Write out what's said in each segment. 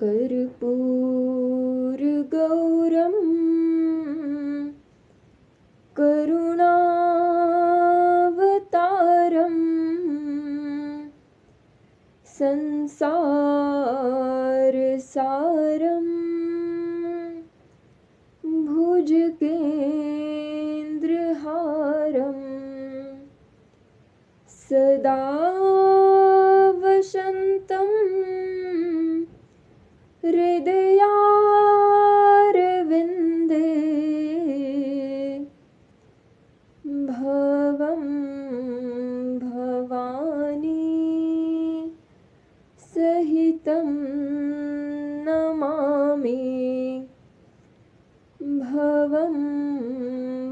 कर्पूरगौरं करुणावतारम् संसारसारम् भुजगेन्द्रहारम् सदा वसन्तं हृदयारविन्दे। भवं भवानी सहितं नमामि। भवं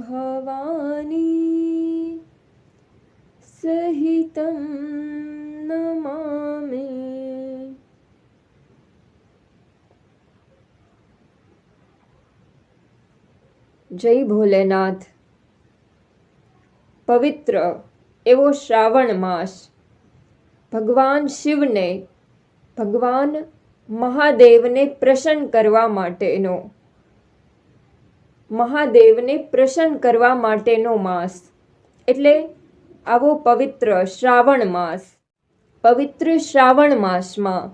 भवानी सहितं नमामि જય ભોલેનાથ. પવિત્ર એવો શ્રાવણ માસ. ભગવાન શિવને, ભગવાન મહાદેવને પ્રસન્ન કરવા માટેનો. મહાદેવને પ્રસન્ન કરવા માટેનો માસ. એટલે આવો પવિત્ર શ્રાવણ માસ. પવિત્ર શ્રાવણ માસમાં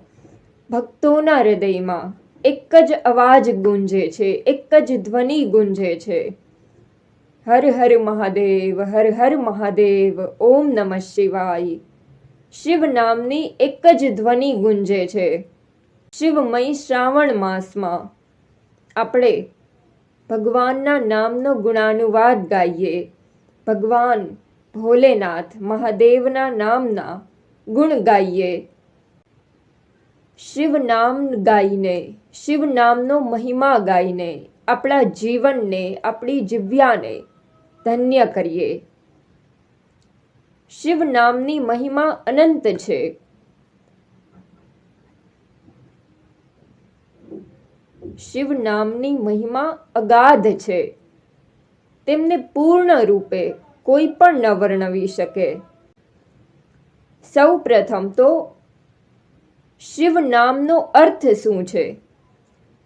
ભક્તોના હૃદયમાં એક જ અવાજ ગુંજે છે, એક જ ધ્વનિ ગુંજે છે. હર હર મહાદેવ, હર હર મહાદેવ, ઓમ નમઃ શિવાય. શિવ નામની એક જ ધ્વનિ ગુંજે છે. શિવમય શ્રાવણ માસમાં આપણે ભગવાનના નામનો ગુણાનુવાદ ગાઈએ. ભગવાન ભોલેનાથ મહાદેવના નામના ગુણ ગાઈએ. શિવ નામ ગાઈને, શિવ નામનો મહિમા ગાઈને, આપણા જીવનને, આપણી જીવ્યાને ધન્ય કરીએ. શિવ નામની મહિમા અનંત છે. શિવ નામની મહિમા અગાધ છે. તેમને પૂર્ણ રૂપે કોઈ પણ ન વર્ણવી શકે. સૌ પ્રથમ તો શિવ નામનો અર્થ શું છે?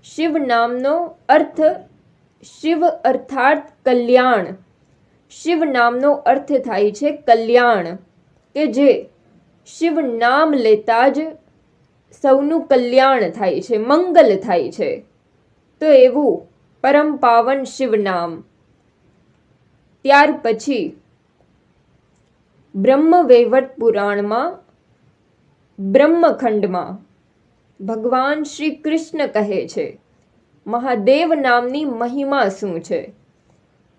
શિવ નામનો અર્થ શિવ અર્થાત કલ્યાણ. શિવ નામનો અર્થ થાય છે કલ્યાણ, કે જે શિવ નામ લેતા જ સૌનું કલ્યાણ થાય છે, મંગલ થાય છે. તો એવું પરમ પાવન શિવ નામ. ત્યાર પછી બ્રહ્મવૈવટ પુરાણમાં બ્રહ્મખંડમાં ભગવાન શ્રી કૃષ્ણ કહે છે, મહાદેવ નામની મહિમા શું છે?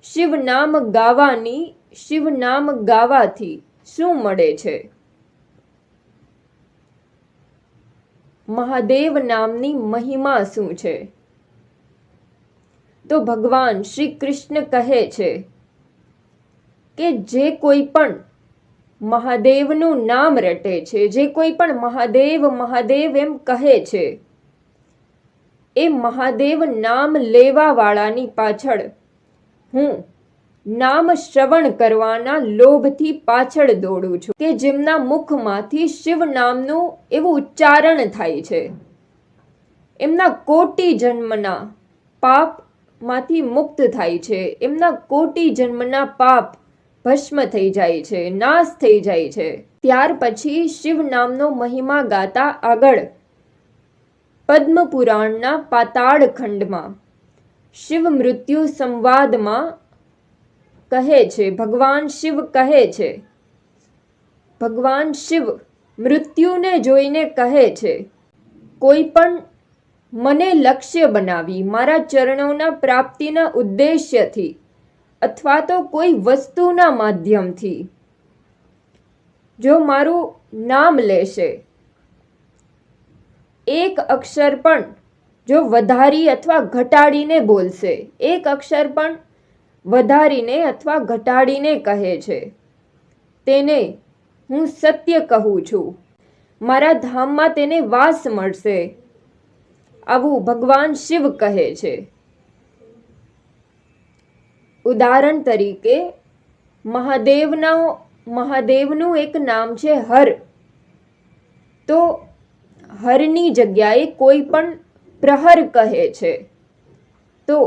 શિવ નામ ગાવાની, શિવ નામ ગાવાથી શું મળે છે? મહાદેવ નામની મહિમા શું છે? તો ભગવાન શ્રી કૃષ્ણ કહે છે કે જે કોઈ પણ મહાદેવનું નામ રટે છે. જે કોઈ પણ મહાદેવ મહાદેવ એમ કહે છે. એ મહાદેવ નામ લેવાવાળાની પાછળ હું નામ શ્રવણ કરવાના લોભથી પાછળ દોડું છું કે જેમના મુખમાંથી શિવ નામનું એવું ઉચ્ચારણ થાય છે. એમના કોટી જન્મના પાપમાંથી મુક્ત થાય છે. એમના કોટી જન્મના પાપ ભસ્મ થઈ જાય છે, નાશ થઈ જાય છે. ત્યાર પછી શિવ નામનો મહિમા ગાતા આગળ પદ્મ પુરાણના પાતાળ ખંડમાં. શિવ મૃત્યુ સંવાદમાં કહે છે, ભગવાન શિવ કહે છે. ભગવાન શિવ મૃત્યુને જોઈને કહે છે, કોઈ પણ મને લક્ષ્ય બનાવી મારા ચરણોના પ્રાપ્તિના ઉદ્દેશ્યથી અથવા તો કોઈ વસ્તુના માધ્યમથી જો મારું નામ લેશે. એક અક્ષર પણ જો વધારી અથવા ઘટાડીને બોલશે. એક અક્ષર પણ વધારીને અથવા ઘટાડીને કહે છે. તેને હું સત્ય કહું છું. મારા ધામમાં તેને વાસ મળશે. આવું ભગવાન શિવ કહે છે. ઉદાહરણ તરીકે મહાદેવના મહાદેવનું એક નામ છે હર. તો હરની જગ્યાએ કોઈ પણ પ્રહર કહે છે. તો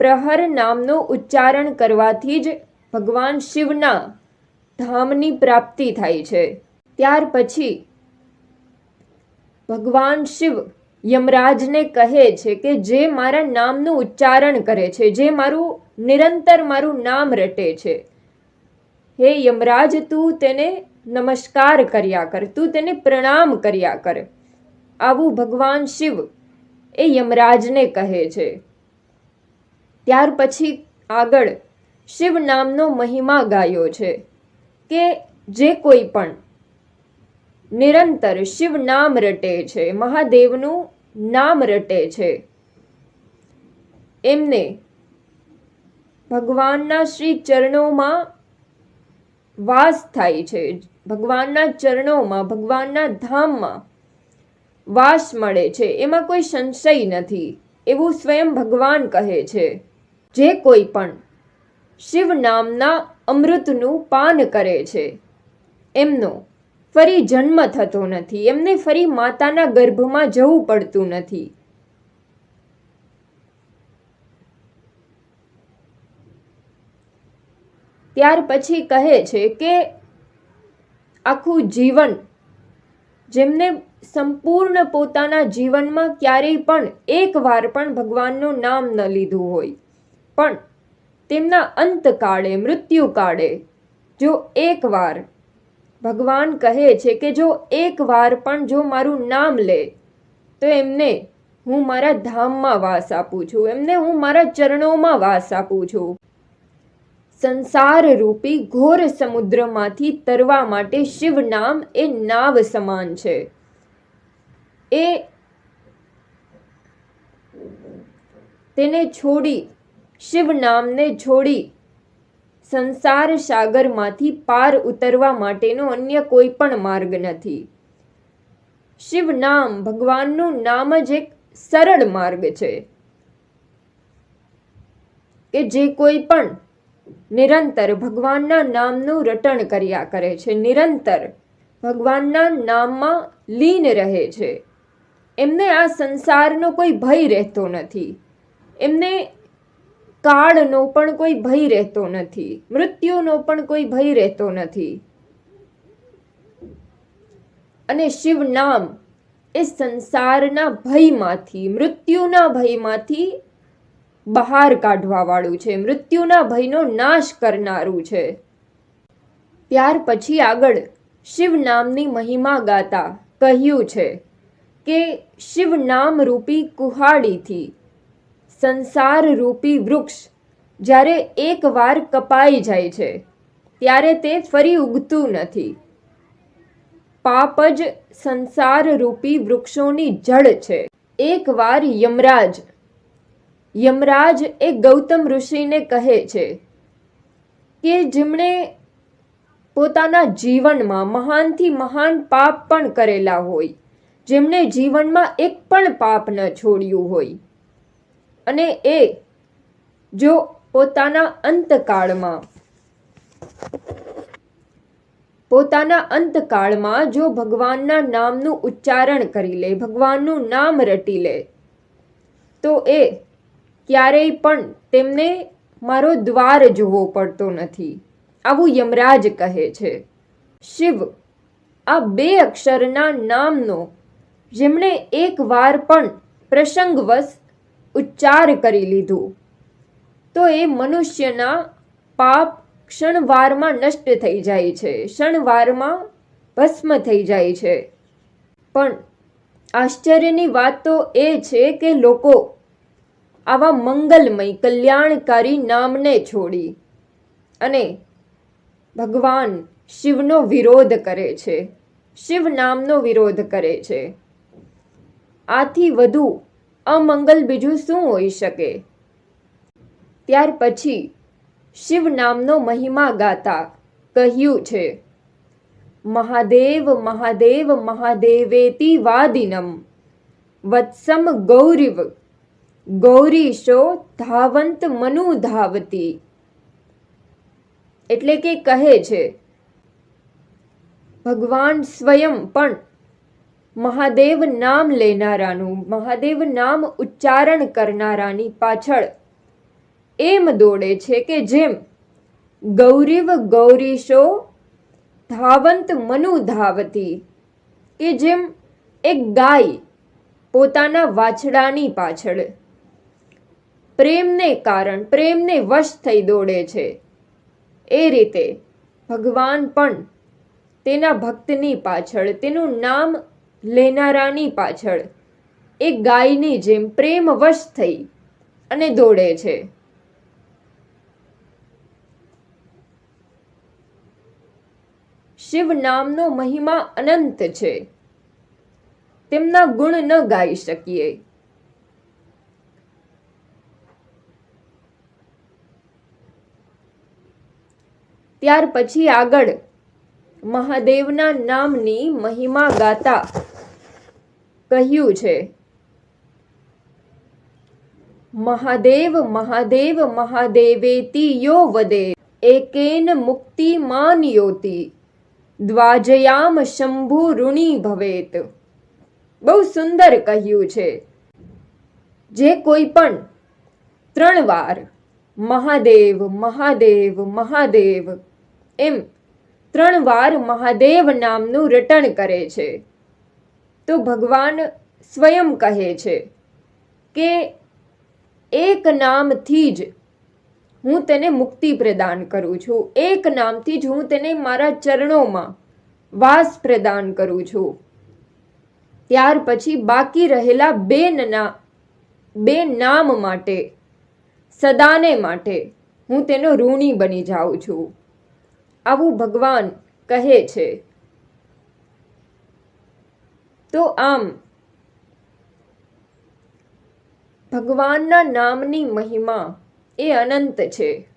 પ્રહર નામનો ઉચ્ચારણ કરવાથી જ ભગવાન શિવના ધામની પ્રાપ્તિ થાય છે. ત્યાર પછી ભગવાન શિવ યમરાજને કહે છે કે જે મારા નામનું ઉચ્ચારણ કરે છે, જે મારું નિરંતર મારું નામ રટે છે. હે યમરાજ, તું તેને નમસ્કાર કર્યા કર, તું તેને પ્રણામ કર્યા કર. આવું ભગવાન શિવ એ યમરાજને કહે છે. ત્યાર પછી આગળ શિવ નામનો મહિમા ગાયો છે કે જે કોઈ પણ નિરંતર શિવ નામ રટે છે. મહાદેવનું નામ રટે છે. એમને ભગવાનના શ્રી ચરણોમાં વાસ થાય છે. ભગવાનના ચરણોમાં, ભગવાનના ધામમાં વાસ મળે છે. એમાં કોઈ સંશય નથી. એવું સ્વયં ભગવાન કહે છે. જે કોઈ પણ શિવ નામના અમૃતનું પાન કરે છે. એમનો ફરી જન્મ થતો નથી. એમને ફરી માતાના ગર્ભમાં જવું પડતું નથી. ત્યાર પછી કહે છે કે આખું જીવન, જેમને સંપૂર્ણ પોતાના જીવનમાં ક્યારેય પણ એક વાર પણ ભગવાનનું નામ ન લીધું હોય, પણ તેમના અંતકાળે, મૃત્યુકાળે જો એકવાર ભગવાન કહે છે કે જો એકવાર પણ જો મારું નામ લે, તો એમને હું મારા ધામમાં વાસ આપું છું. એમને હું મારા ચરણોમાં વાસ આપું છું. સંસાર રૂપી ઘોર સમુદ્રમાંથી તરવા માટે શિવ નામ એ નાવ સમાન છે. એ તેને છોડી, શિવ નામને છોડી સંસાર સાગરમાંથી પાર ઉતરવા માટેનો અન્ય કોઈ પણ માર્ગ નથી. શિવ નામ ભગવાનનું નામ જ એક સરળ માર્ગ છે. કે જે કોઈ પણ નિરંતર ભગવાનના નામનું રટણ કર્યા કરે છે. નિરંતર ભગવાનના નામમાં લીન રહે છે. એમને આ સંસારનો કોઈ ભય રહેતો નથી. એમને કાળનો પણ કોઈ ભય રહેતો નથી, મૃત્યુનો પણ કોઈ ભય રહેતો નથી. અને શિવ નામ એ સંસારના ભયમાંથી, મૃત્યુના ભયમાંથી બહાર કાઢવા વાળું છે. મૃત્યુના ભયનો નાશ કરનારું છે. ત્યાર પછી આગળ શિવ નામની મહિમા ગાતા કહ્યું છે કે શિવ નામ રૂપી કુહાડીથી સંસાર રૂપી વૃક્ષ જ્યારે એકવાર કપાઈ જાય છે, ત્યારે તે ફરી ઉગતું નથી. પાપ જ સંસારરૂપી વૃક્ષોની જડ છે. એકવાર યમરાજ યમરાજ એ ગૌતમ ઋષિને કહે છે કે જેમણે પોતાના જીવનમાં મહાનથી મહાન પાપ પણ કરેલા હોય, જેમણે જીવનમાં એક પણ પાપ ન છોડ્યું હોય. અને એ જો પોતાના અંતકાળમાં પોતાના અંતકાળમાં જો ભગવાનના નામનું ઉચ્ચારણ કરી લે, ભગવાનનું નામ રટી લે, તો એ ક્યારેય પણ તેમને મારો દ્વાર જોવો પડતો નથી. આવું યમરાજ કહે છે. શિવ આ બે અક્ષરના નામનો, જેમણે એક વાર પણ પ્રસંગવશ ઉચ્ચાર કરી લીધું. તો એ મનુષ્યના પાપ ક્ષણવારમાં નષ્ટ થઈ જાય છે. ક્ષણવારમાં ભસ્મ થઈ જાય છે. પણ આશ્ચર્યની વાત તો એ છે કે લોકો આવા મંગલમય કલ્યાણકારી નામને છોડી અને ભગવાન શિવનો વિરોધ કરે છે. શિવ નામનો વિરોધ કરે છે. આથી વધુ અમંગલ બીજું શું હોઈ શકે? ત્યાર પછી શિવ નામનો મહિમા ગાતા કહ્યું છે, મહાદેવ મહાદેવ, મહાદેવેતી વાદિનમ, વત્સમ ગૌરીવ, ગૌરીશો ધાવંત મનુ ધાવતી. એટલે કે કહે છે, ભગવાન સ્વયં પણ મહાદેવ નામ લેનારાનું, મહાદેવ નામ ઉચ્ચારણ કરનારાની પાછળ એમ દોડે છે કે જેમ, ગૌરીવ ગૌરીશો, ધાવંત મનુ ધાવતી કે જેમ, એક ગાય પોતાના વાછડાની પાછળ. પ્રેમને કારણ, પ્રેમને વશ થઈ દોડે છે. એ રીતે ભગવાન પણ તેના ભક્તની પાછળ, તેનું નામ લેનારાની પાછળ. એ ગાયની જેમ પ્રેમવશ થઈ અને દોડે છે. શિવ નામનો મહિમા અનંત છે. તેમના ગુણ ન ગાઈ શકીએ. ત્યાર પછી આગળ મહાદેવના નામની મહિમા ગાતા કહ્યું છે. મહાદેવ મહાદેવ, મહાદેવેતી યો વદે. એકેન મુક્તિ માન દ્વાજયામ શંભુ ઋણી ભવેત. બહુ સુંદર કહ્યું છે. જે કોઈ પણ ત્રણ વાર મહાદેવ મહાદેવ મહાદેવ એમ ત્રણ વાર મહાદેવ નામનું રટણ કરે છે. તો ભગવાન સ્વયં કહે છે કે એક નામથી જ હું તેને મુક્તિ પ્રદાન કરું છું. એક નામથી જ હું તેને મારા ચરણોમાં વાસ પ્રદાન કરું છું. ત્યાર પછી બાકી રહેલા બે બે નામ માટે, સદાને માટે હું તેનો ઋણી બની જાઉં છું. આવું ભગવાન કહે છે. તો આમ, ભગવાનના નામની મહિમા એ અનંત છે.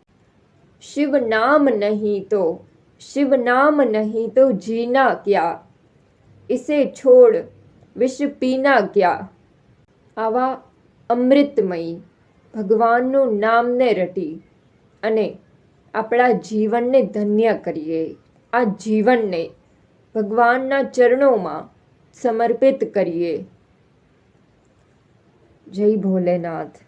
શિવ નામ નહીં તો, શિવ નામ નહીં તો જીના ક્યા? ઇસે છોડ, વિષ પીના ક્યા? આવા અમૃતમયી ભગવાનનું નામને રટી અને આપણા જીવનને ધન્ય કરીએ. આ જીવનને ભગવાનના ચરણોમાં સમર્પિત કરીએ. જય ભોલેનાથ.